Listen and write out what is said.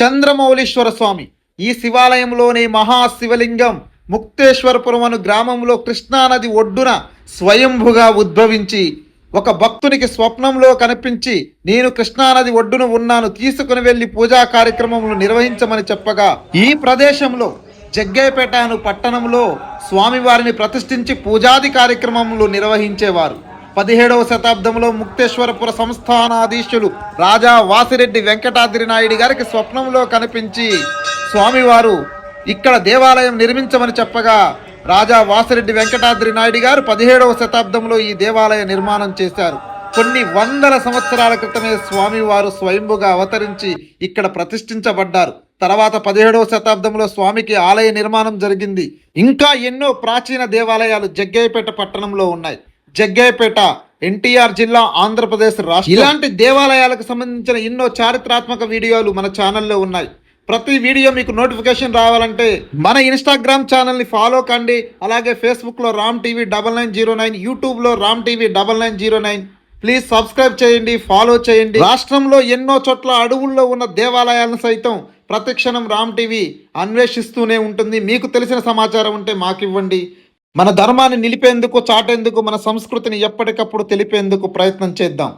చంద్రమౌళీశ్వర స్వామి. ఈ శివాలయంలోని మహాశివలింగం ముక్తేశ్వరపురం అను గ్రామంలో కృష్ణానది ఒడ్డున స్వయంభుగా ఉద్భవించి ఒక భక్తునికి స్వప్నంలో కనిపించి నేను కృష్ణానది ఒడ్డున ఉన్నాను తీసుకుని వెళ్ళి పూజా కార్యక్రమములు నిర్వహించమని చెప్పగా ఈ ప్రదేశంలో జగ్గయ్యపేట అను పట్టణంలో స్వామివారిని ప్రతిష్ఠించి పూజాది కార్యక్రమములు నిర్వహించేవారు. పదిహేడవ శతాబ్దంలో ముక్తేశ్వరపుర సంస్థానాధీశులు రాజా వాసిరెడ్డి వెంకటాద్రి నాయుడు గారికి స్వప్నంలో కనిపించి స్వామివారు ఇక్కడ దేవాలయం నిర్మించమని చెప్పగా రాజా వాసిరెడ్డి వెంకటాద్రి నాయుడు గారు పదిహేడవ శతాబ్దంలో ఈ దేవాలయ నిర్మాణం చేశారు. కొన్ని వందల సంవత్సరాల క్రితమే స్వామివారు స్వయంభుగా అవతరించి ఇక్కడ ప్రతిష్ఠించబడ్డారు. తర్వాత పదిహేడవ శతాబ్దంలో స్వామికి ఆలయ నిర్మాణం జరిగింది. ఇంకా ఎన్నో ప్రాచీన దేవాలయాలు జగ్గయ్యపేట పట్టణంలో ఉన్నాయి. జగ్గయ్యపేట ఎన్టీఆర్ జిల్లా ఆంధ్రప్రదేశ్ రాష్ట్రం. ఇలాంటి దేవాలయాలకు సంబంధించిన ఎన్నో చారిత్రాత్మక వీడియోలు మన ఛానల్లో ఉన్నాయి. ప్రతి వీడియో మీకు నోటిఫికేషన్ రావాలంటే మన ఇన్స్టాగ్రామ్ ఛానల్ని ఫాలో కండి. అలాగే ఫేస్బుక్లో Ram TV double nine zero nine యూట్యూబ్లో Ram TV double nine zero nine. Please subscribe చేయండి ఫాలో చేయండి. రాష్ట్రంలో ఎన్నో చోట్ల అడవుల్లో ఉన్న దేవాలయాలను సైతం ప్రతిక్షణం రామ్ టీవీ అన్వేషిస్తూనే ఉంటుంది. మీకు తెలిసిన సమాచారం ఉంటే మాకు ఇవ్వండి మన ధర్మాన్ని నిలిపేందుకు చాటేందుకు మన సంస్కృతిని ఎప్పటికప్పుడు తెలిపేందుకు ప్రయత్నం చేద్దాం.